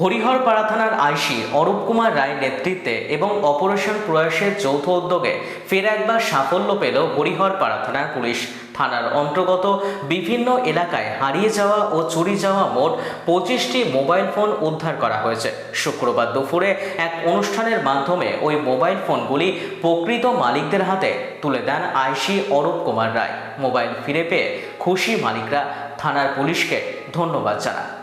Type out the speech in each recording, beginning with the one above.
হরিহরপাড়া থানার আইসি অরূপ কুমার রায়ের নেতৃত্বে এবং অপারেশন প্রয়াসের যৌথ উদ্যোগে ফের একবার সাফল্য পেল হরিহরপাড়া থানার পুলিশ। থানার অন্তর্গত বিভিন্ন এলাকায় হারিয়ে যাওয়া ও চুরি যাওয়া মোট পঁচিশটি মোবাইল ফোন উদ্ধার করা হয়েছে। শুক্রবার দুপুরে এক অনুষ্ঠানের মাধ্যমে ওই মোবাইল ফোনগুলি প্রকৃত মালিকদের হাতে তুলে দেন আইসি অরূপ কুমার রায়। মোবাইল ফিরে পেয়ে খুশি মালিকরা থানার পুলিশকে ধন্যবাদ জানান।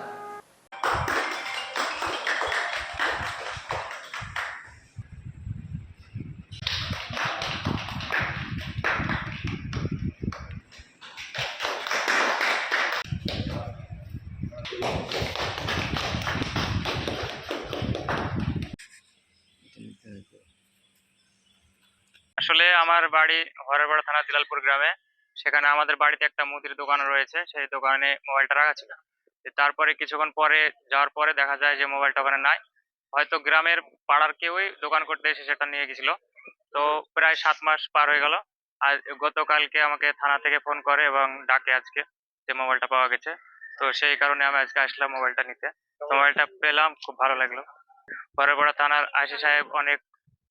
আসলে আমার বাড়ি হরেপাড়া থানা দিলালপুর গ্রামে। সেখানে আমাদের বাড়িতে একটা মুদির দোকান রয়েছে। সেই দোকানে মোবাইলটা রাখা ছিল। তারপরে কিছুক্ষণ পরে যাওয়ার পরে দেখা যায় যে মোবাইলটা ওখানে নাই। হয়তো গ্রামের পাড়ার কেউই দোকান করতে এসে সেটা নিয়ে গেছিল। তো প্রায় সাত মাস পার হয়ে গেল। আর গতকালকে আমাকে থানা থেকে ফোন করে এবং ডাকে আজকে যে মোবাইলটা পাওয়া গেছে। তো সেই কারণে আমি আজকে আসলাম মোবাইলটা নিতে। মোবাইলটা পেলাম, খুব ভালো লাগল। হরেপাড়া থানার আইসি সাহেব অনেক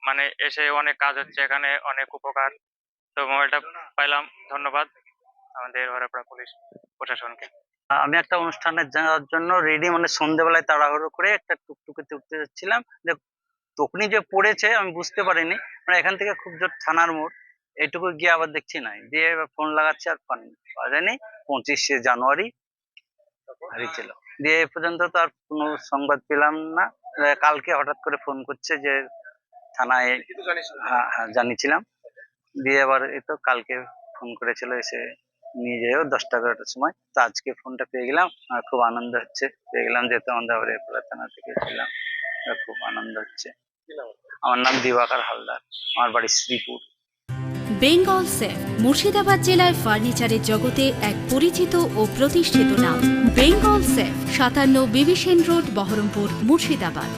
মানে এসে অনেক কাজ হচ্ছে এখানে, অনেক উপকার। তো মোবাইলটা পাইলাম, ধন্যবাদ। আমাদের হরেপাড়া পুলিশ প্রশাসনকে। আমি একটা অনুষ্ঠানে যাওয়ার জন্য রেডি মানে সন্ধ্যেবেলায় তাড়াহুড়ো করে একটা টুকটুকিতে উঠতে যাচ্ছিলাম। তখনই যে পড়েছে আমি বুঝতে পারিনি। মানে এখান থেকে খুব জোর থানার মোড়। এটুকু গিয়ে আবার দেখছি নাই। দিয়ে ফোন লাগাচ্ছি আর পানি, পাওয়া যায়নি। পঁচিশে জানুয়ারি হারিয়েছিল দিয়ে এ পর্যন্ত তো আর কোনো সংবাদ পেলাম না। কালকে হঠাৎ করে ফোন করছে যে থানায় হ্যাঁ হ্যাঁ জানিয়েছিলাম। দিয়ে আবার এই তো কালকে ফোন করেছিল এসে নিয়ে যাইও দশটা এগারোটার সময়। তো আজকে ফোনটা পেয়ে গেলাম আর খুব আনন্দ হচ্ছে। পেয়ে গেলাম যেহেতু আমাদের হরিয়াপুরা থানা থেকে ছিলাম খুব আনন্দ হচ্ছে। আমার নাম দিবাকর হালদার আমার বাড়ি শ্রীপুর। বেঙ্গল সেফ মুর্শিদাবাদ জেলায় ফার্নিচারের জগতে এক পরিচিত ও প্রতিষ্ঠিত নাম। বেঙ্গল সেফ সাতান্ন বিবিসেন রোড বহরমপুর মুর্শিদাবাদ।